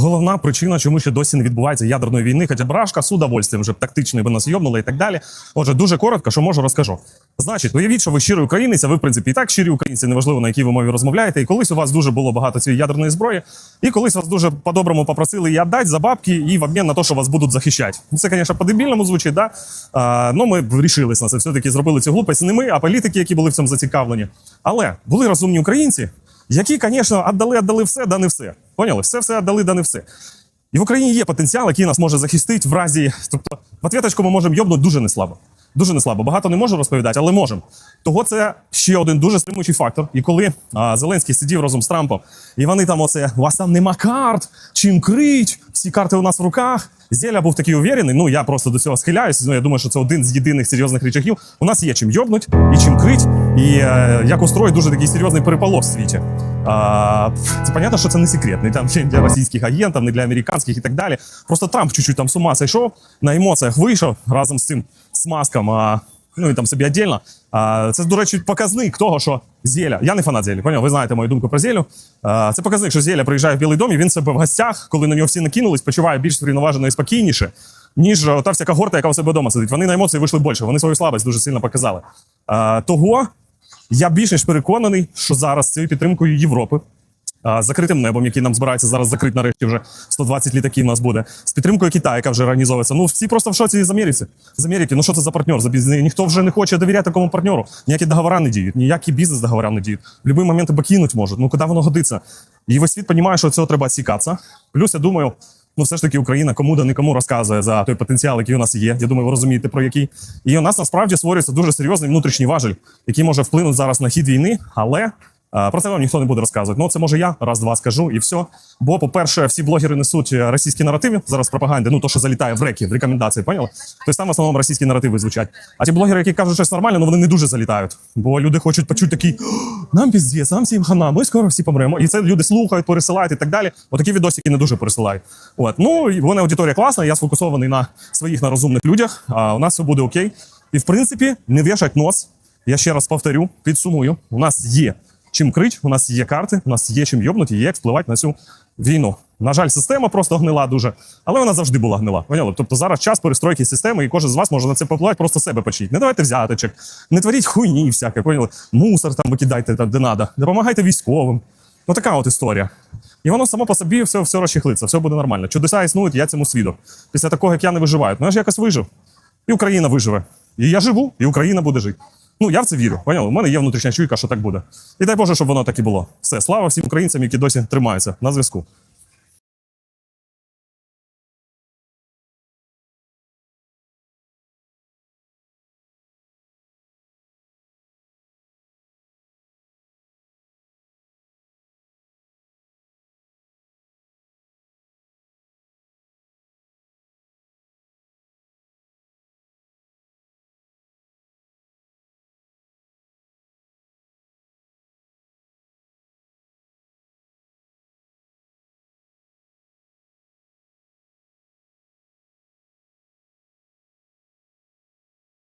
головна причина, чому ще досі не відбувається ядерної війни, хоча брашка з удовольствием вже б тактично би нас йобнули і так далі. Отже, дуже коротко, що можу, розкажу. Значить, уявіть, що ви щирий українець, а ви, в принципі, і так щирі українці, неважливо на якій ви мові розмовляєте. І колись у вас дуже було багато цієї ядерної зброї, і колись вас дуже по-доброму попросили її віддати за бабки і в обмін на те, що вас будуть захищати. Ну, Це, звісно, по-дебільному звучить, да? А, ну ми вирішились на це. Все-таки зробили цю глупость не ми, а політики, які були в цьому зацікавлені. Але були розумні українці, які, звісно, віддали, віддали все, да не все. Поняли? Все, все віддали, да не все. І в Україні є потенціал, який нас може захистити в разі. Тобто, в ответочку ми можемо йобнути дуже неслабо. Дуже неслабо. Багато не можу розповідати, але можемо. Того це ще один дуже стримуючий фактор. І коли а, Зеленський сидів разом з Трампом, і вони там оце, у вас там нема карт, чим крить, всі карти у нас в руках. Зеля був такий уверений. Ну я просто до цього схиляюсь. Ну я думаю, що це один з єдиних серйозних речагів. У нас є чим йобнуть і чим крить, і е, як устроїть дуже такий серйозний переполох в світі. А, це понятно, що це не секрет, не там не для російських агентів, не для американських і так далі. Просто Трамп чуть-чуть там з ума зайшов, на емоціях вийшов разом з цим смазком. А, ну і там собі віддільно. А, це, до речі, показник того, що Зеля. Я не фанат Зелі, поняв? Ви знаєте мою думку про Зелю. А, це показник, що Зеля приїжджає в Білий дом, і він себе в гостях, коли на нього всі накинулись, почуває більш врівноважено і спокійніше, ніж та вся когорта, яка у себе вдома сидить. Вони на емоції вийшли більше, вони свою слабость дуже сильно показали. А, того я більш ніж переконаний, що зараз цією підтримкою Європи. Закритим небом, який нам збирається зараз закрити нарешті вже 120 літаків у нас буде. З підтримкою Китаю, яка вже організовується. Ну всі просто в шоці з Америки. З Америки. Ну що це за партнер? За бізнес? Ніхто вже не хоче довіряти такому партнеру. Ніякі договори не діють, ніякі бізнес договори не діють. В будь-який момент тебе можуть. Ну куди воно годиться? І весь світ розуміє, що цього треба сікатися. Плюс я думаю. Ну, все ж таки, Україна кому да нікому розказує за той потенціал, який у нас є. Я думаю, ви розумієте про який. І у нас насправді створюється дуже серйозний внутрішній важель, який може вплинути зараз на хід війни, але про це вам ніхто не буде розказувати. Ну, це може я раз-два скажу і все. Бо, по-перше, всі блогери несуть е, російські наративи зараз в пропаганді, ну то, що залітає в реки, в рекомендації, поняли? Тобто там в основному російські наративи звучать. А ті блогери, які кажуть щось нормальне, ну вони не дуже залітають. Бо люди хочуть почути такий: нам піздець, нам всім хана, ми скоро всі помремо. І це люди слухають, пересилають і так далі. Отакі відосики не дуже пересилають. От. Ну, вона аудиторія класна, я сфокусований на своїх на розумних людях, а у нас все буде окей. І в принципі, не вішать нос. Я ще раз повторю, підсумую. У нас є чим крить, у нас є карти, у нас є чим йобнути, є як впливати на цю війну. На жаль, система просто гнила дуже, але вона завжди була гнила. Поняли? Тобто зараз час перестройки системи, і кожен з вас може на це попливати, просто себе почніть. Не давайте взяточок, не творіть хуйні всяке, поняли? Мусор там викидайте там, де надо, допомагайте військовим. Ну така от історія. І воно само по собі все, все розчехлиться, все буде нормально. Чудеса існують, я цьому свідок. Після такого, як я не виживаю. Ну я ж якось вижив. І Україна виживе. І я живу, і Україна буде жити. Ну, я в це вірю. Поняли? У мене є внутрішня чуйка, що так буде. І дай Боже, щоб воно так і було. Все, слава всім українцям, які досі тримаються на зв'язку.